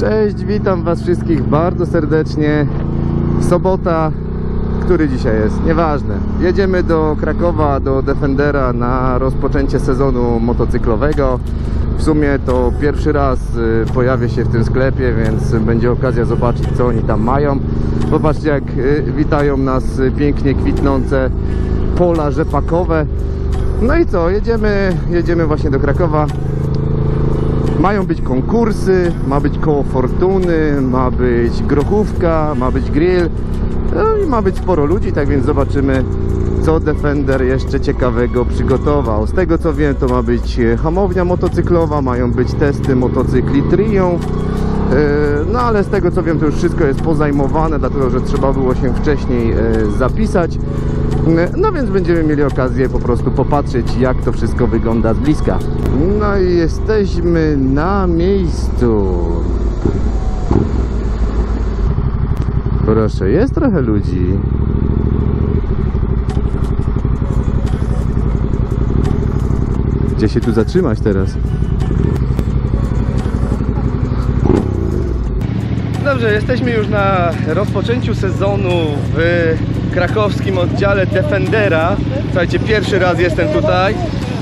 Cześć, witam Was wszystkich bardzo serdecznie. Sobota, który dzisiaj jest? Nieważne. Jedziemy do Krakowa, do Defendera na rozpoczęcie sezonu motocyklowego. W sumie to pierwszy raz y, pojawię się w tym sklepie, więc będzie okazja zobaczyć, co oni tam mają. Popatrzcie, jak y, witają nas y, pięknie kwitnące pola rzepakowe. No i co, jedziemy, jedziemy właśnie do Krakowa. Mają być konkursy, ma być koło fortuny, ma być grochówka, ma być grill no i ma być sporo ludzi, tak więc zobaczymy co Defender jeszcze ciekawego przygotował. Z tego co wiem to ma być e, hamownia motocyklowa, mają być testy motocykli Triumph E, no ale z tego co wiem to już wszystko jest pozajmowane, dlatego że trzeba było się wcześniej e, zapisać. No więc będziemy mieli okazję po prostu popatrzeć jak to wszystko wygląda z bliska. No i jesteśmy na miejscu. Proszę, jest trochę ludzi. Gdzie się tu zatrzymać teraz? Dobrze, jesteśmy już na rozpoczęciu sezonu w krakowskim oddziale Defendera. Słuchajcie, pierwszy raz jestem tutaj.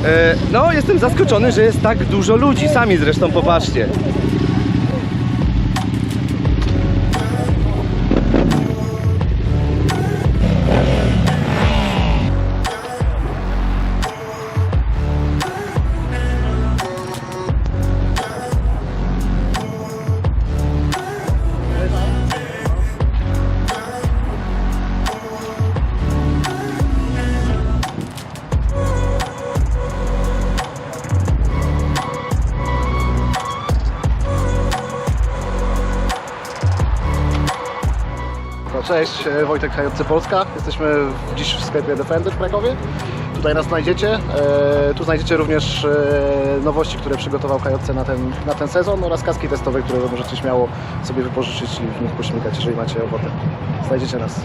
E, No, jestem zaskoczony, że jest tak dużo ludzi. Sami zresztą popatrzcie. Cześć, e, Wojtek HJC Polska. Jesteśmy dziś w sklepie Defender w Krakowie. Tutaj nas znajdziecie. E, tu znajdziecie również e, nowości, które przygotował HJC na ten, na ten sezon oraz kaski testowe, które możecie śmiało sobie wypożyczyć i w nich pośmigać, jeżeli macie ochotę. Znajdziecie nas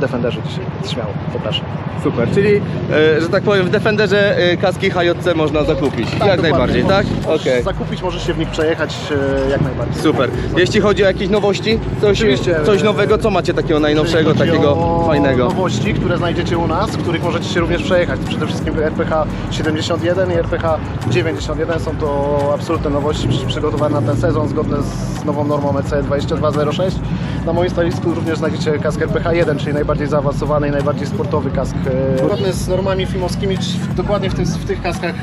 Defenderze dzisiaj, śmiało, zapraszam. Super, czyli, e, że tak powiem, w Defenderze e, kaski HJC można zakupić. jak dokładnie. najbardziej, tak? Możesz- Okej. Zakupić, możesz się w nich przejechać e, jak najbardziej. Super. Jeśli chodzi o jakieś nowości, coś, Oczywiście. coś nowego, co macie takiego najnowszego, Jeżeli chodzi takiego o fajnego? nowości, które znajdziecie u nas, których możecie się również przejechać. Przede wszystkim RPH 71 i RPH 91 są to absolutne nowości przy- przygotowane na ten sezon zgodne z nową normą EC 2206. Na moim stanowisku również znajdziecie kask RPH 1, czyli najbardziej zaawansowany i najbardziej sportowy kask. e, Zgodny z normami w- dokładnie w, tym, w tych kaskach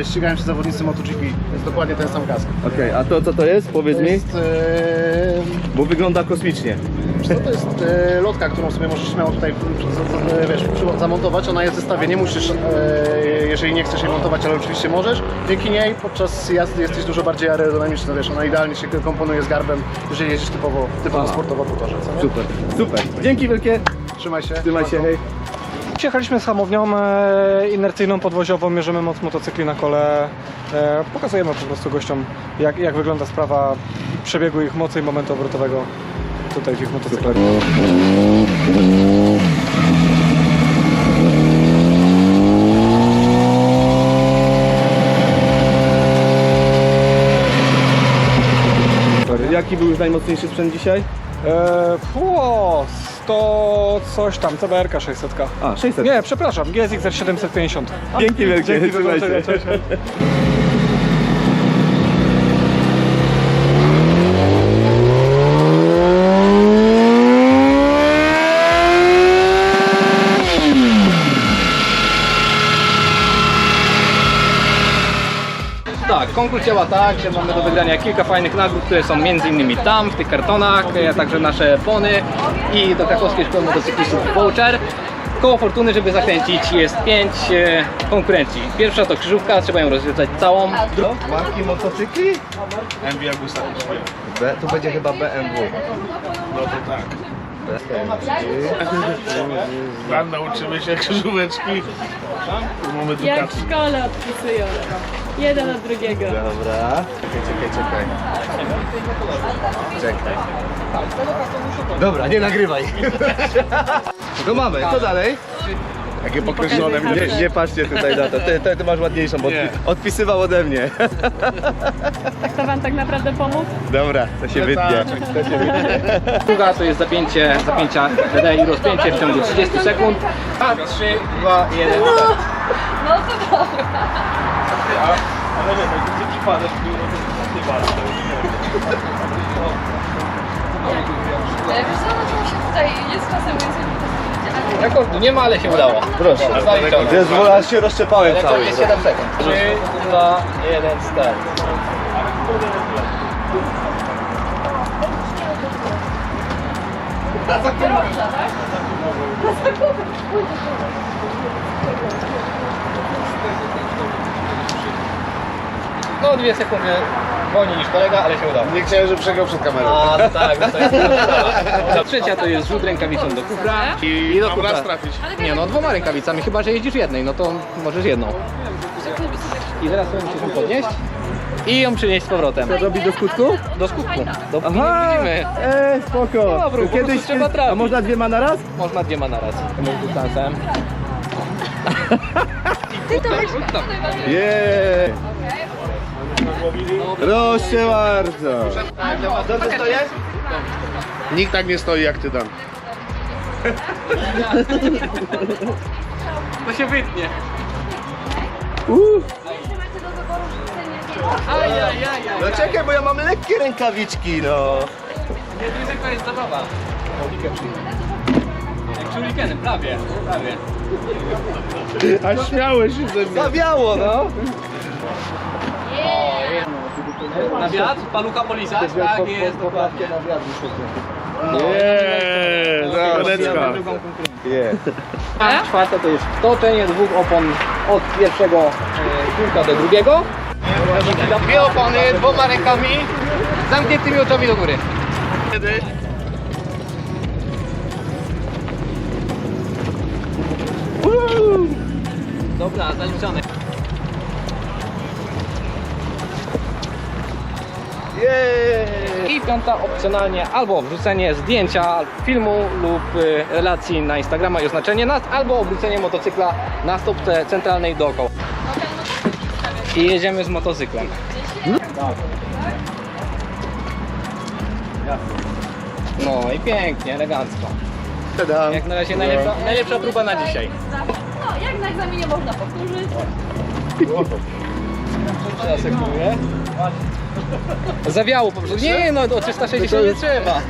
e, ścigają się zawodnicy MotoGP. Jest dokładnie ten sam kask. Okej, a to co to jest? Powiedz To mi. jest, e, Bo wygląda kosmicznie. Wiesz co, to jest e, lotka, którą sobie możesz śmiało tutaj z- z- wiesz, przy- zamontować. Ona jest w zestawie, nie musisz, e, jeżeli nie chcesz jej montować, ale oczywiście możesz. Dzięki niej podczas jazdy jesteś dużo bardziej aerodynamiczny, wiesz, ona idealnie się komponuje z garbem, jeżeli jeździsz typowo, typowo Aha. sportowo po torze, co nie? Super, super. Dzięki wielkie. Trzymaj się. Trzymaj się, hej. Przyjechaliśmy z hamownią e, inercyjną, podwoziową, mierzymy moc motocykli na kole. E, pokazujemy po prostu gościom, jak, jak wygląda sprawa przebiegu ich mocy i momentu obrotowego tutaj motocyklach. Super. Jaki był już najmocniejszy sprzęt dzisiaj? E, fuo, 100 coś tam, CBR 600. A, 600. Nie, przepraszam, GSX 750. Dzięki wielkie. Dzięki, do zobaczenia, cześć. Tak, konkurs działa tak, że mamy do wygrania kilka fajnych nagród, które są między innymi tam, w tych kartonach, a także nasze pony i do krakowskiej szkoły motocyklistów voucher. Koło fortuny, żeby zakręcić, jest pięć e, konkurencji. Pierwsza to krzyżówka, trzeba ją rozwiązać całą. Dru- Marki motocykli? MV Agusta. B, to będzie chyba BMW. No to tak. Pan nauczymy się krzyżóweczki. Tu mamy Jak w szkole odpisują. Jeden od drugiego. Dobra. Czekaj, czekaj, czekaj. Czekaj. Dobra, nie nagrywaj. To mamy, co dalej? Jakie podkreślone pokazuj Nie, nie patrzcie tutaj na to, ty, ty, ty masz ładniejszą, bo Nie. odpisywał ode mnie. Chce wam tak naprawdę pomóc? Dobra, to się wytnie. To się wytnie. Druga to jest zapięcie, zapięcia DD i rozpięcie w ciągu 30 sekund. A, 3, 2, 1, start. No to dobra. Ale nie, to gdzie przypadek, Wiesz co, no to się tutaj jest czasem więcej Rekordu nie ma, ale się udało. Proszę. Wiesz, bo aż się rozczepałem Rekord cały. jest 7 sekund. 3, 2, 1, start. No dwie sekundy wolniej niż kolega, ale się udało. Nie chciałem, żeby przegrał przed kamerą. A, no tak, no to jest. Trzecia to jest rzut rękawicą do kufra. I do mam kufra. raz trafić. Nie no, dwoma rękawicami, chyba że jeździsz jednej, no to możesz jedną. I teraz ją musisz ją podnieść i ją przynieść z powrotem. Co robi do skutku? Do skutku. Do, Aha! widzimy. Eee, spoko. Dobra, po prostu trzeba trafić. a można dwiema na raz? Można dwiema naraz. Tym dystansem. Jeee. Proszę bardzo. Dobrze to jest? Nikt tak nie stoi jak ty, Dan. To się wytnie. No czekaj, bo ja mam lekkie rękawiczki, no. Nie, ryzyko jest zabawa. Jak shurikenem, prawie, prawie. A śmiałeś się ze mnie. Zawiało, no. Na wiatr? Palucha polizać? Tak jest, dokładnie. Nie, zaneczka. Nie. A czwarta to jest wtoczenie dwóch opon od pierwszego e, kółka do drugiego. Dwie opony dwoma rękami, zamkniętymi oczami do góry. Dobra, zaliczone. I piąta opcjonalnie albo wrzucenie zdjęcia filmu lub y, relacji na Instagrama i oznaczenie nas, albo obrócenie motocykla na stopce centralnej dookoła. I jedziemy z motocyklem. No i pięknie, elegancko. Tada. Jak na razie najlepsza, najlepsza próba na dzisiaj. No, jak na egzaminie można powtórzyć. Teraz jak mówię. Zawiało po prostu. Nie, no o 360 nie trzeba.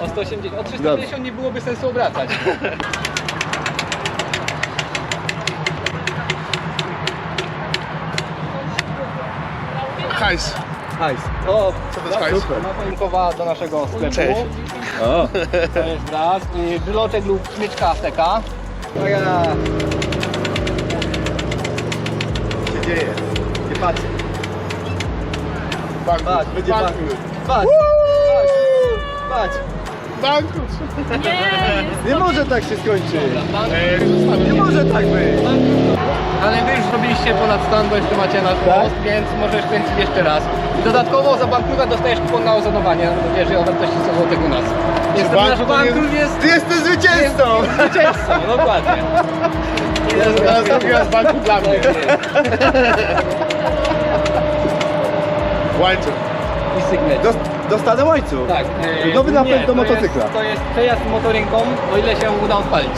O 180, o 360 nie byłoby sensu obracać. Hajs. Hajs. O, Co to jest hajs? Napoinkowa do naszego sklepu. Cześć. O. To jest raz. I Bryloczek lub smyczka steka. Uwaga. Co się dzieje? Nie patrzę. Patrz, będzie Bankrut. Patrz. Patrz. Nie, Nie może tak się skończyć. Eee, Nie może tak być. Ale wy już zrobiliście ponad stan, bo jeszcze macie nasz Tak? most, więc możesz kręcić jeszcze raz. I dodatkowo za bankruta dostajesz kupon na ozonowanie, wierzy o wartości 100 zł u nas. Niestety nasz bankrut jest Ty jesteś zwycięzcą. zwycięzcą, dokładnie. Teraz raz bankrut dla mnie. Łańcuch. I sygnet. Dos- Dostanę łańcuch. Tak. e, Nowy napęd nie, do to motocykla. Jest, to jest przejazd motorynką, o ile się uda odpalić.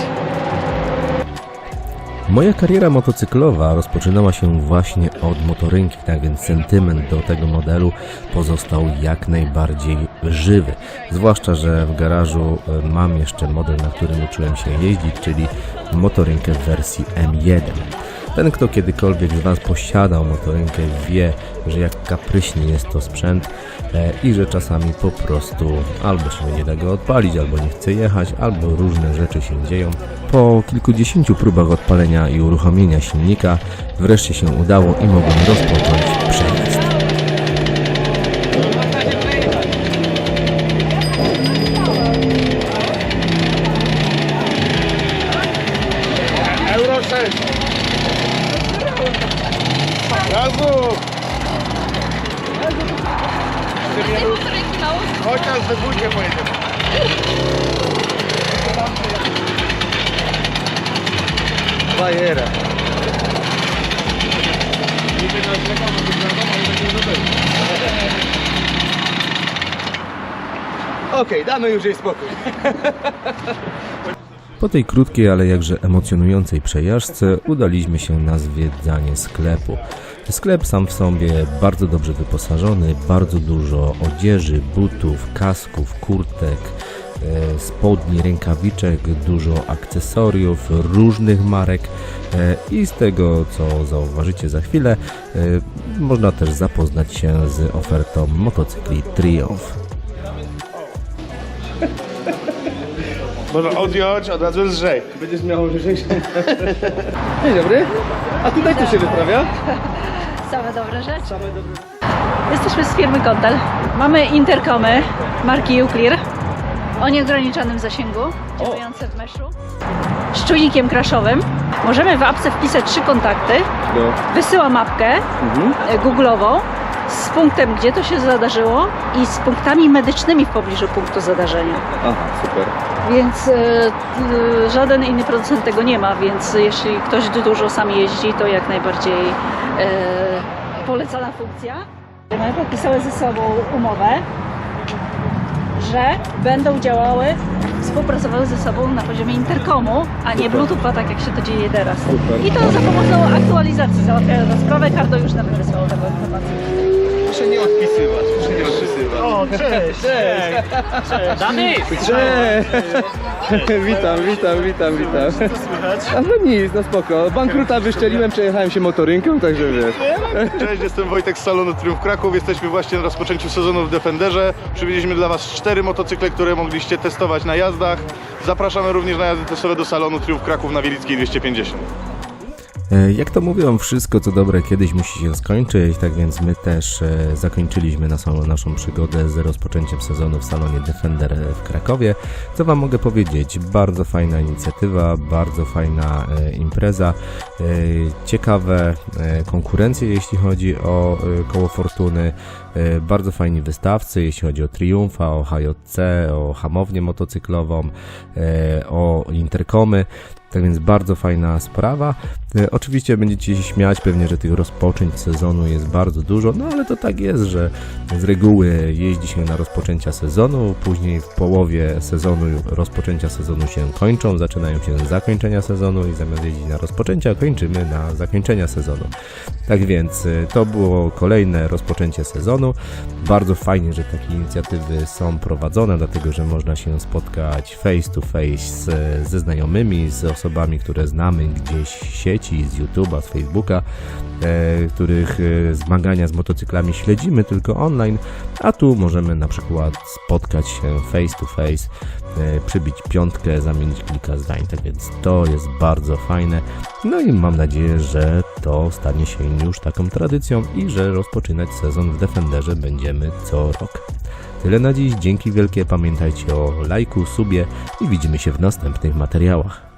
Moja kariera motocyklowa rozpoczynała się właśnie od motorynki, tak więc sentyment do tego modelu pozostał jak najbardziej żywy. Zwłaszcza, że w garażu e, mam jeszcze model, na którym uczyłem się jeździć, czyli motorynkę w wersji M1. Ten, kto kiedykolwiek z Was posiadał motorynkę, wie, że jak kapryśny jest to sprzęt e, i że czasami po prostu albo się nie da go odpalić, albo nie chce jechać, albo różne rzeczy się dzieją. Po kilkudziesięciu próbach odpalenia i uruchomienia silnika wreszcie się udało i mogłem rozpocząć przejazd. Tej motorynki mało. Chociaż we dwójkę pojedziemy. bajera. Okej, damy już jej spokój. Po tej krótkiej, ale jakże emocjonującej przejażdżce udaliśmy się na zwiedzanie sklepu. Sklep sam w sobie bardzo dobrze wyposażony, bardzo dużo odzieży, butów, kasków, kurtek, e, spodni, rękawiczek, dużo akcesoriów różnych marek e, i z tego co zauważycie za chwilę e, można też zapoznać się z ofertą motocykli Triumph. Można odjąć, od razu lżej. Będziesz miał lżejszą. Dzień dobry. A tutaj co się wyprawia? Same dobre rzeczy. Jesteśmy z firmy Kontel. Mamy interkomy marki Uclear o nieograniczonym zasięgu, działające w meszu, z czujnikiem crashowym. Możemy w apce wpisać trzy kontakty, No. wysyła mapkę e, Google'ową z punktem, gdzie to się zadarzyło i z punktami medycznymi w pobliżu punktu zadarzenia. Aha, super. Więc e, e, żaden inny producent tego nie ma, więc jeśli ktoś du- dużo sam jeździ, to jak najbardziej e, polecana funkcja. My podpisały ze sobą umowę, że będą działały, współpracowały ze sobą na poziomie interkomu, a nie Bluetootha, tak jak się to dzieje teraz. I to za pomocą aktualizacji załatwiają tę sprawę. Kardo już nawet wysłał taką informację. Proszę nie odpisywać, proszę nie odpisywać. O, cześć! Cześć! witam, witam, witam, witam. Co słychać? A no nic, no spoko. Bankruta wyszczeliłem, przejechałem się motorynką, także wiesz. Cześć, jestem Wojtek z salonu Triumph Kraków. Jesteśmy właśnie na rozpoczęciu sezonu w Defenderze. Przywieźliśmy dla Was cztery motocykle, które mogliście testować na jazdach. Zapraszamy również na jazdy testowe do salonu Triumph Kraków na Wielickiej 250. E, Jak to mówią, wszystko co dobre kiedyś musi się skończyć, tak więc my też e, zakończyliśmy naszą, naszą przygodę z rozpoczęciem sezonu w salonie Defender w Krakowie. Co Wam mogę powiedzieć? Bardzo fajna inicjatywa, bardzo fajna e, impreza, ciekawe konkurencje jeśli chodzi o koło Fortuny, bardzo fajni wystawcy jeśli chodzi o Triumfa, o HJC, o hamownię motocyklową, o interkomy. Tak więc bardzo fajna sprawa. E, Oczywiście będziecie się śmiać pewnie, że tych rozpoczęć sezonu jest bardzo dużo, no ale to tak jest, że z reguły jeździ się na rozpoczęcia sezonu, później w połowie sezonu rozpoczęcia sezonu się kończą, zaczynają się zakończenia sezonu i zamiast jeździć na rozpoczęcia, kończymy na zakończenia sezonu. Tak więc e, to było kolejne rozpoczęcie sezonu. Bardzo fajnie, że takie inicjatywy są prowadzone, dlatego że można się spotkać face to face ze znajomymi, z osobami, które znamy gdzieś w sieci, z YouTube'a, z Facebooka, e, których e, zmagania z motocyklami śledzimy tylko online, a tu możemy na przykład spotkać się face to face, e, przybić piątkę, zamienić kilka zdań, tak więc to jest bardzo fajne. No i mam nadzieję, że to stanie się już taką tradycją i że rozpoczynać sezon w Defenderze będziemy co rok. Tyle na dziś, dzięki wielkie, pamiętajcie o lajku, subie i widzimy się w następnych materiałach.